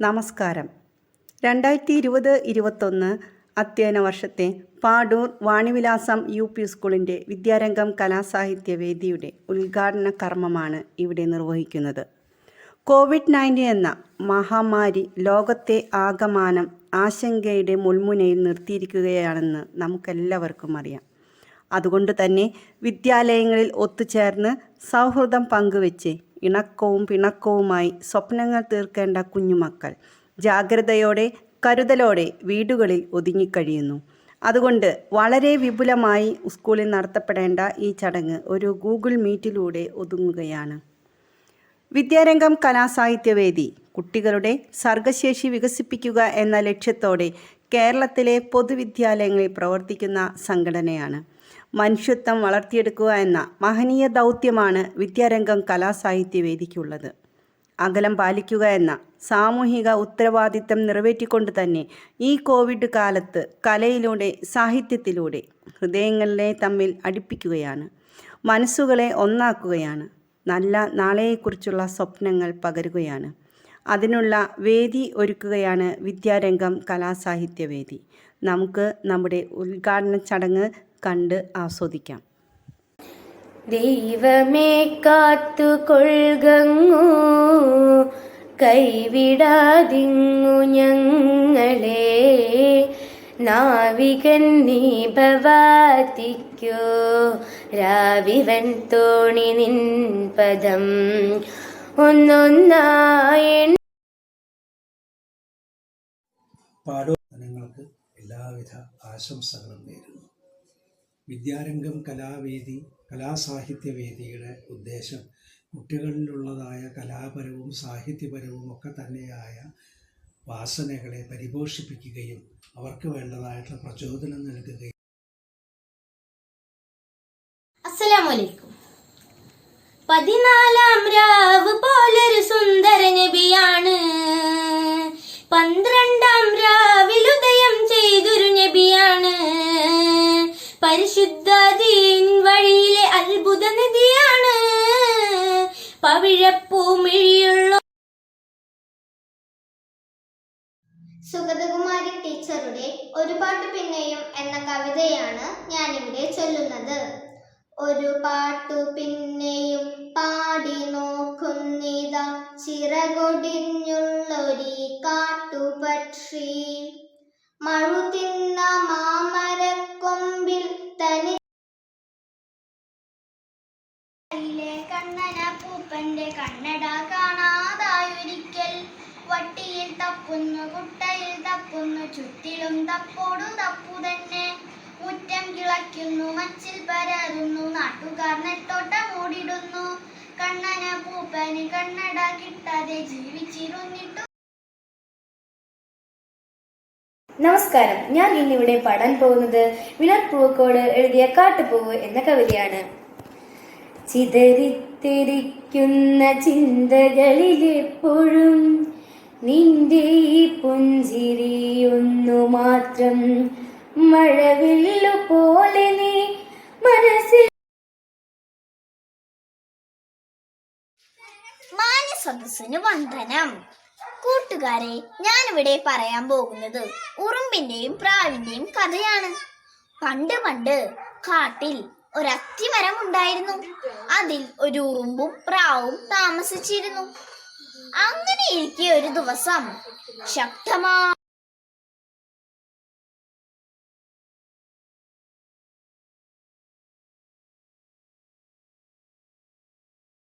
നമസ്കാരം. രണ്ടായിരത്തി ഇരുപത് ഇരുപത്തൊന്ന് അധ്യയന വർഷത്തെ പാടൂർ വാണിവിലാസം യു പി സ്കൂളിന്റെ വിദ്യാരംഗം കലാസാഹിത്യ വേദിയുടെ ഉദ്ഘാടന കർമ്മമാണ് ഇവിടെ നിർവഹിക്കുന്നത്. കോവിഡ് നയന്റീൻ എന്ന മഹാമാരി ലോകത്തെ ആകമാനം ആശങ്കയുടെ മുൾമുനയിൽ നിർത്തിയിരിക്കുകയാണെന്ന് നമുക്കെല്ലാവർക്കും അറിയാം. അതുകൊണ്ട് തന്നെ വിദ്യാലയങ്ങളിൽ ഒത്തുചേർന്ന് സൗഹൃദം പങ്കുവെച്ച് ഇണക്കവും പിണക്കവുമായി സ്വപ്നങ്ങൾ തീർക്കേണ്ട കുഞ്ഞുമക്കൾ. ജാഗ്രതയോടെ കരുതലോടെ വീടുകളിൽ ഒതുങ്ങിക്കഴിയുന്നു. അതുകൊണ്ട് വളരെ വിപുലമായി സ്കൂളിൽ നടത്തപ്പെടേണ്ട ഈ ചടങ്ങ് ഒരു ഗൂഗിൾ മീറ്റിലൂടെ ഒതുങ്ങുകയാണ്. വിദ്യാരംഗം കലാസാഹിത്യവേദി കുട്ടികളുടെ സർഗശേഷി വികസിപ്പിക്കുക എന്ന ലക്ഷ്യത്തോടെ കേരളത്തിലെ പൊതുവിദ്യാലയങ്ങളിൽ പ്രവർത്തിക്കുന്ന സംഘടനയാണ്. മനുഷ്യത്വം വളർത്തിയെടുക്കുക എന്ന മഹനീയ ദൗത്യമാണ് വിദ്യാരംഗം കലാസാഹിത്യവേദിക്കുള്ളത്. അകലം പാലിക്കുക എന്ന സാമൂഹിക ഉത്തരവാദിത്തം നിറവേറ്റിക്കൊണ്ട് തന്നെ ഈ കോവിഡ് കാലത്ത് കലയിലൂടെ സാഹിത്യത്തിലൂടെ ഹൃദയങ്ങളെ തമ്മിൽ അടുപ്പിക്കുകയാണ് മനസ്സുകളെ ഒന്നാക്കുകയാണ് നല്ല നാളെയെക്കുറിച്ചുള്ള സ്വപ്നങ്ങൾ പകരുകയാണ്. അതിനുള്ള വേദി ഒരുക്കുകയാണ് വിദ്യാരംഗം കലാസാഹിത്യവേദി. നമുക്ക് നമ്മുടെ ഉദ്ഘാടന ചടങ്ങ് കണ്ട് ആസ്വദിക്കാം. ദൈവമേ കാത്തു കാത്തുകൊള്ളുകങ്ങു കൈവിടാതിങ്ങു ഞങ്ങളെ. നാവികൻ നീ ഭവാതിക്കോ രാവിവൻ തോണി നിൻ പദം. ഒന്നൊന്നായ പാടോ നിങ്ങൾക്ക് എല്ലാവിധ ആശംസകളും നേരുന്നു. വിദ്യാരംഗം കലാവേദി കലാസാഹിത്യവേദിയുടെ ഉദ്ദേശം കുട്ടികളിലുള്ളതായ കലാപരവും സാഹിത്യപരവും ഒക്കെ തന്നെയായ വാസനകളെ പരിപോഷിപ്പിക്കുകയും അവർക്ക് വേണ്ടതായിട്ടുള്ള പ്രചോദനം നൽകുകയും. അസ്സലാമലൈക്കും പതിനാലാം രാവ് പോലൊരു പരിശുദ്ധ ദീൻ വഴിയിലെ അത്ഭുത നദിയാണ്. പവിഴപ്പൂമിഴിയുള്ള സുഗതകുമാരി ടീച്ചറുടെ ഒരു പാട്ട് പിന്നെയും എന്ന കവിതയാണ് ഞാനിവിടെ ചൊല്ലുന്നത്. ഒരു പാട്ടു പിന്നെയും പാടി നോക്കുന്നിത ചിറകൊടിഞ്ഞുള്ളൊരി കാട്ടുപക്ഷി. മഴുതിന്ന കണ്ണന പൂപ്പന്റെ കണ്ണട കാണാതായൊരിക്കൽ. വട്ടിയിൽ തപ്പുന്നു കുട്ടയിൽ തപ്പുന്നു ചുറ്റിലും തപ്പോടു തപ്പു തന്നെ. മുറ്റം കിളയ്ക്കുന്നു മച്ചിൽ പരറുന്നു നാട്ടുകാർ നെട്ടോട്ട മൂടിടുന്നു കണ്ണന പൂപ്പന് കണ്ണട കിട്ടാതെ ജീവിച്ചിരുന്നിട്ടു. നമസ്കാരം. ഞാൻ ഇന്നിവിടെ പാടാൻ പോകുന്നത് വിനോദ് പൂവക്കോട് എഴുതിയ കാട്ടുപൂവ് എന്ന കവിതയാണ്. ചിതറിത്തെറിക്കുന്ന ചിന്തകളിലെപ്പോഴും നിന്റെ ഈ പുഞ്ചിരിയൊന്നു മാത്രം മഴവില്ലു പോലെ നീ മനസ്സിൽ സദസ്സിന് വന്ദനം. കൂട്ടുകാരെ ഞാനിവിടെ പറയാൻ പോകുന്നത് ഉറുമ്പിന്റെയും പ്രാവിന്റെയും കഥയാണ്. പണ്ട് പണ്ട് കാട്ടിൽ ഒരത്തിമരം ഉണ്ടായിരുന്നു അതിൽ ഒരു ഉറുമ്പും പ്രാവും താമസിച്ചിരുന്നു. അങ്ങനെ ഇരിക്കെ ഒരു ദിവസം ശക്തമായ